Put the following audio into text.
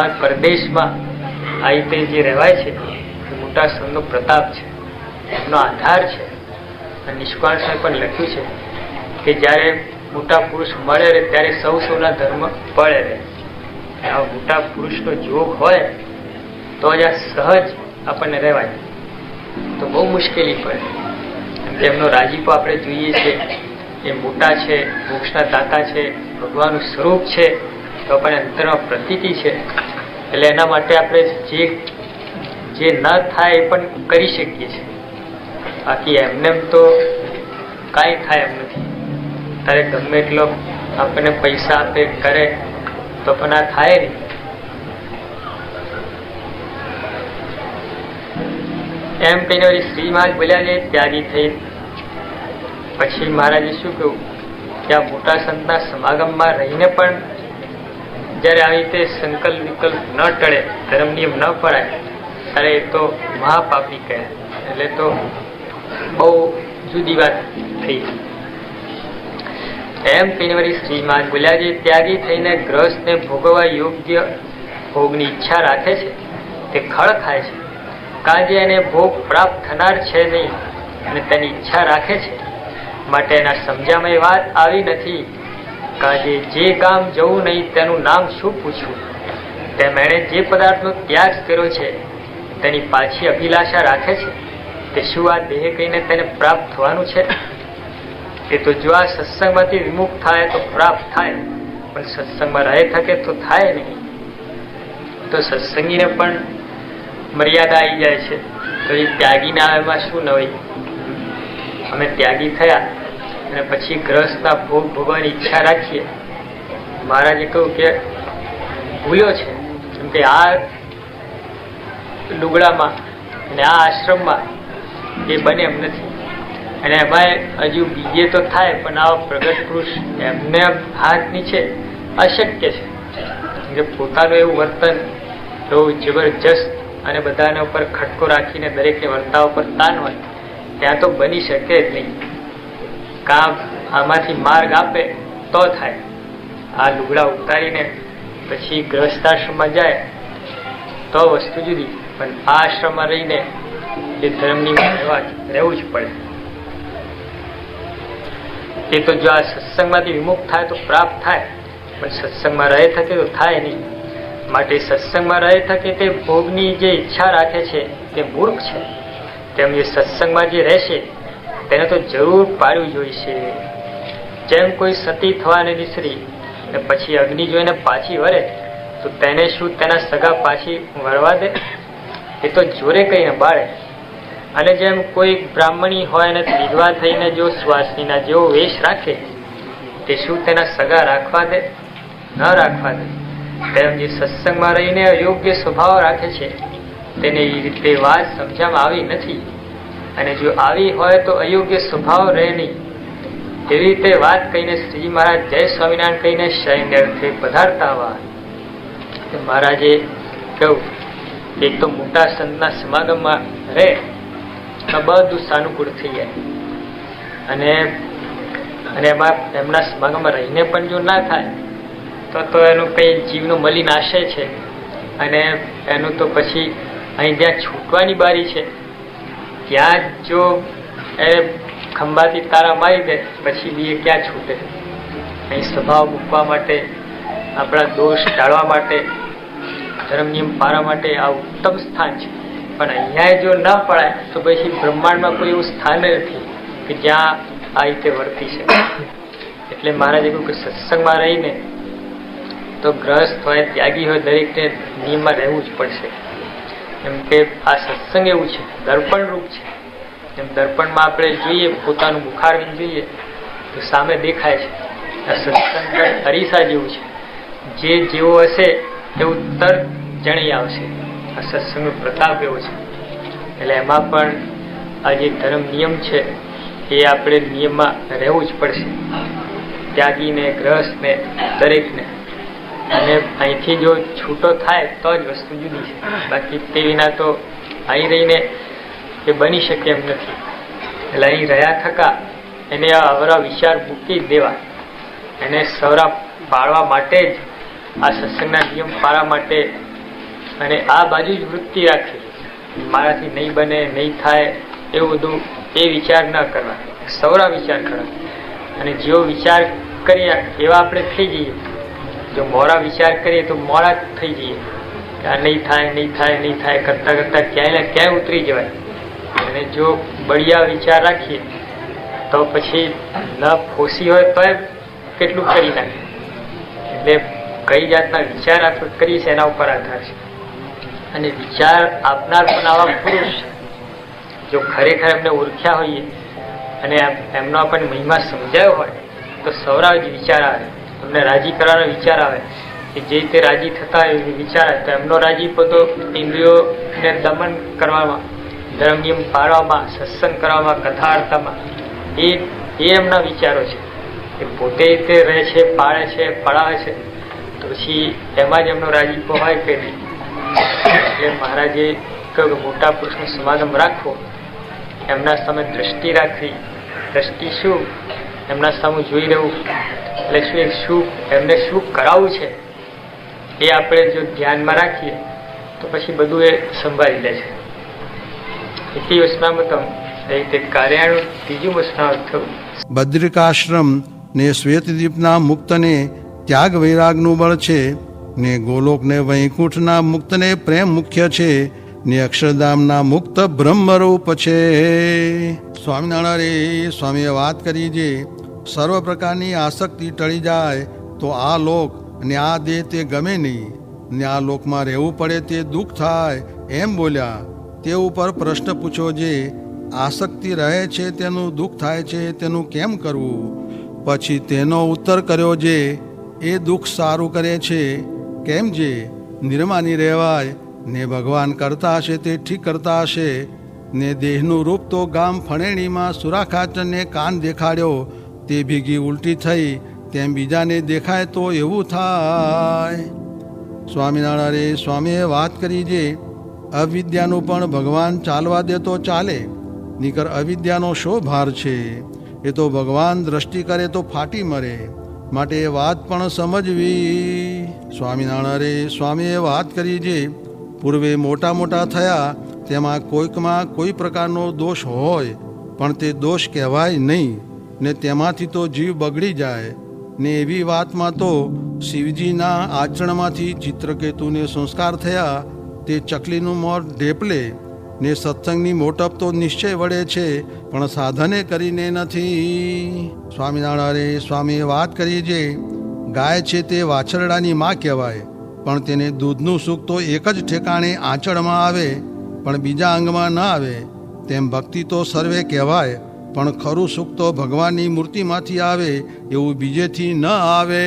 અમારા પરદેશમાં આ રીતે જે રહેવાય છે મોટા સંતનો પ્રતાપ છે એમનો આધાર છે. અને પણ લખ્યું છે કે જ્યારે મોટા પુરુષ મળે રહે ત્યારે સૌ સૌના ધર્મ પડે રહે આ મોટા પુરુષનો જોગ હોય, તો જ આ સહજ આપણને રહેવાય. તો બહુ મુશ્કેલી પડે. એમનો રાજીપો આપણે જોઈએ છે એ મોટા છે, મોક્ષના દાતા છે, ભગવાનનું સ્વરૂપ છે, તો આપણને અંતરમાં પ્રતીતિ છે. એટલે એના માટે આપણે જે જે ન થાય એ પણ કરી શકીએ છીએ. બાકી એમને એમ તો કાંઈ થાય એમ નથી. તારે ગમે એટલો આપણને પૈસા આપે, કરે, તો પણ આ થાય નહીં. એમ કહીને વળી શ્રી મહારાજ બોલ્યા છે ત્યાગી થઈ. પછી મહારાજે શું કહ્યું? કે આ મોટા સંતના સમાગમમાં રહીને પણ જ્યારે આવી રીતે સંકલ્પ વિકલ્પ ન ટળે, ધર્મ નિયમ ન પડાય, ત્યારે એ તો મહાપાપી કહે. એટલે તો બહુ જુદી વાત થઈ એમ કહીને શ્રીમાન છે ત્યાગી થઈને ગ્રહસ્થને ભોગવવા યોગ્ય ભોગની ઈચ્છા રાખે છે? તે ખળ ખાય છે. કાજે એને ભોગ પ્રાપ્ત થનાર છે નહીં અને તેની ઈચ્છા રાખે છે? માટે એના સમજામાં વાત આવી નથી. કાજે જે ગામ જવું નહીં તેનું નામ શું પૂછવું? તેમ એણે જે પદાર્થનો ત્યાગ કર્યો છે, તેની પાછી અભિલાષા રાખે છે? તે શું આ દેહ કહીને તેને પ્રાપ્ત થવાનું છે? એ તો જો આ સત્સંગમાંથી વિમુખ થાય તો પ્રાપ્ત થાય, પણ સત્સંગમાં રહે થકે તો થાય નહીં. તો સત્સંગીને પણ મર્યાદા આવી જાય છે, તો એ ત્યાગીના એમાં શું ન હોય? અમે ત્યાગી થયા. અને પછી ગ્રહસ્થા ભોગ ભોગવાની ઈચ્છા રાખીએ. મહારાજે કહ્યું કે ભૂલ્યો છે. કેમ કે આ લુગડામાં અને આ આશ્રમમાં એ બને એમ નથી. અને એમાં હજુ બીજે તો થાય, પણ આવા પ્રગટ પુરુષ એમને હાથ નીચે અશક્ય છે. પોતાનું એવું વર્તન બહુ જબરજસ્ત અને બધાના ઉપર ખટકો રાખીને દરેકની વર્તાવ પર તાન હોય, ત્યાં તો બની શકે જ નહીં. કામ આમાંથી માર્ગ આપે તો થાય. આ લુગડા ઉતારીને પછી ગ્રહસ્થાશ્રમમાં જાય તો વસ્તુ જુદી, પણ આ આશ્રમમાં રહીને એ ધર્મની રહેવું જ પડે. એ તો જો આ સત્સંગમાંથી વિમુખ થાય તો પ્રાપ્ત થાય, પણ સત્સંગમાં રહે થકે તો થાય નહીં. માટે સત્સંગમાં રહે થકે તે ભોગની જે ઈચ્છા રાખે છે તે મૂર્ખ છે. તેમ જે સત્સંગમાં જે રહેશે તેને તો જરૂર પાડવું જોઈશે. જેમ કોઈ સતી થવાને વિસરી ને પછી અગ્નિ જોઈને પાછી વરે તો તેને શું તેના સગા પાછી વળવા દે? એ તો જોરે કહીને બાળે. અને જેમ કોઈ બ્રાહ્મણી હોય અને વિધવા થઈને જો શ્વાસનીના જેવો વેશ રાખે, તે શું તેના સગા રાખવા દે? ન રાખવા દે. તેમ જે સત્સંગમાં રહીને અયોગ્ય સ્વભાવ રાખે છે, તેને એ રીતે વાત સમજામાં આવી નથી. અને જો આવી હોય તો અયોગ્ય સ્વભાવ રહે નહીં એવી રીતે વાત કહીને શ્રીજી મહારાજ જય સ્વામિનારાયણ કહીને અર્થે પધારતા આવા મહારાજે કહ્યું, એક તો મોટા સંતના સમાગમમાં રહે બધું સાનુકૂળ થઈ જાય. અને અને એમાં, એમના સમાગમમાં રહીને પણ જો ના થાય, તો તો એનું કંઈ જીવનો મલિન આશય છે. અને એનું તો પછી અહીં જ્યાં છૂટવાની બારી છે ત્યાં જો એ ખંભાથી તારા મારી દે, પછી બી એ ક્યાં છૂટે? અહીં સ્વભાવ મૂકવા માટે, આપણા દોષ ટાળવા માટે ધર્મ નિયમ પાળવા માટે આ ઉત્તમ સ્થાન છે. પણ અહીંયા જો ન પડાય, તો પછી બ્રહ્માંડમાં કોઈ એવું સ્થાન નથી કે જ્યાં આ રીતે વર્તી શકે. એટલે મહારાજે કહ્યું કે સત્સંગમાં રહીને તો ગ્રસ્ત હોય, ત્યાગી હોય, દરેકને નિયમમાં રહેવું જ પડશે. એમ કે આ સત્સંગ એવું છે, દર્પણ રૂપ છે. એમ દર્પણમાં આપણે જોઈએ, પોતાનું બુખાર જોઈએ, તો સામે દેખાય છે, આ સત્સંગ અરીસા જેવું છે. જે જેવો હશે એવું તર જણી આવશે. આ સત્સંગનો પ્રતાપ એવો છે. એટલે એમાં પણ આ જે ધર્મ નિયમ છે, એ આપણે નિયમમાં રહેવું જ પડશે. ત્યાગીને, ગ્રહસ્થને, દરેકને. અને અહીંથી જો છૂટો થાય તો જ વસ્તુ જુદી છે. બાકી તે વિના તો અહીં રહીને એ બની શકે એમ નથી. એટલે અહીં રહ્યા થકા એને અવરા વિચાર મૂકી દેવા. એને સવરા પાળવા માટે જ આ સત્સંગના નિયમ પાળવા માટે અને આ બાજુ જ વૃત્તિ રાખવી મારાથી નહીં બને, નહીં થાય એવું બધું એ વિચાર ન કરવા. સૌરા વિચાર કરવા. અને જેવો વિચાર કરીએ એવા આપણે થઈ જઈએ. જો મોડા વિચાર કરીએ તો મોડા થઈ જઈએ. આ નહીં થાય નહીં થાય નહીં થાય, કરતાં કરતાં ક્યાંય ક્યાંય ઉતરી જવાય. અને જો બળિયા વિચાર રાખીએ, તો પછી ન ફોસી હોય તો કેટલું કરી નાખે. એટલે કઈ જાતના વિચાર આપણે કરીએ એના ઉપર આધાર છે. અને વિચાર આપનાર પણ આવા પુરુષ જો ખરેખર એમને ઓળખ્યા હોઈએ અને એમનો આપણને મહિમા સમજાયો હોય, તો સૌરા જ વિચાર આવે. એમને રાજી કરવાનો વિચાર આવે કે જે રીતે રાજી થતા એ વિચાર તો એમનો રાજી પોતો ઇન્દ્રિયોને દમન કરવામાં ધર્મનિયમ પાળવામાં સત્સંગ કરવામાં કથા વાર્તામાં એ એ એમના વિચારો છે. એ પોતે રીતે રહે છે, પાળે છે, પડાવે છે, તો પછી એમાં જ એમનો રાજીપો હોય કે નહીં? એટલે મહારાજે કહ્યું કે મોટા પુરુષનો સમાગમ રાખવો. એમના સામે દ્રષ્ટિ રાખવી. દ્રષ્ટિ શું? એમના સામે જોઈ રહેવું. એટલે શું, એમને શું કરાવવું છે, એ આપણે જો ધ્યાનમાં રાખીએ, તો પછી બધું એ સંભાળી લે છે. ઇતિ વચનામૃતમ એ રીતે કાર્યાણું ને શ્વેતદીપના મુક્તને ત્યાગ વૈરાગનું બળ છે, ને ગોલોકને વૈકુંઠના મુક્તને પ્રેમ મુખ્ય છે, ને અક્ષરધામના મુક્ત બ્રહ્મરૂપ છે. સ્વામિનારાયણ સ્વામીએ વાત કરી જે સર્વ પ્રકારની આસક્તિ ટળી જાય તો આ લોક ને આ દેહ તે ગમે નહીં. ને આ લોકમાં રહેવું પડે તે દુઃખ થાય, એમ બોલ્યા. તે ઉપર પ્રશ્ન પૂછો જે, આસક્તિ રહે છે તેનું દુઃખ થાય છે તેનું કેમ કરવું? પછી તેનો ઉત્તર કર્યો જે, એ દુઃખ સારું કરે છે, કેમ જે? નિર્માની રહેવાય, ને ભગવાન કરતા હશે તે ઠીક કરતા હશે. ને દેહનું રૂપ તો ગામ ફણેણીમાં સુરાખાચરને કાન દેખાડ્યો તે ભીગી ઉલટી થઈ, તેમ બીજાને દેખાય તો એવું થાય. સ્વામિનારાયણ, સ્વામીએ વાત કરી જે, અવિદ્યાનું પણ ભગવાન ચાલવા દે તો ચાલે, નીકર અવિદ્યાનો શો ભાર છે? એ તો ભગવાન દ્રષ્ટિ કરે તો ફાટી મરે, માટે એ વાત પણ સમજવી. સ્વામિનારાયણ, સ્વામીએ વાત કરી જે, પૂર્વે મોટા મોટા થયા, તેમાં કોઈકમાં કોઈ પ્રકારનો દોષ હોય, પણ તે દોષ કહેવાય નહીં. ને તેમાંથી તો જીવ બગડી જાય. ને એવી વાતમાં તો શિવજીના આચરણમાંથી ચિત્રકેતુને સંસ્કાર થયા, તે ચકલીનું મોર ઢેપલે, ને સત્સંગની મોટપ તો નિશ્ચય વડે છે, પણ સાધને કરીને નથી. સ્વામિનારાયણ સ્વામીએ વાત કરી જે, ગાય છે તે વાછરડાની માં કહેવાય, પણ તેને દૂધનું સુખ તો એક જ ઠેકાણે આંચળમાં આવે, પણ બીજા અંગમાં ન આવે, તેમ ભક્તિ તો સર્વે કહેવાય. પણ ખરું સુખ તો ભગવાનની મૂર્તિમાંથી આવે એવું બીજેથી ન આવે.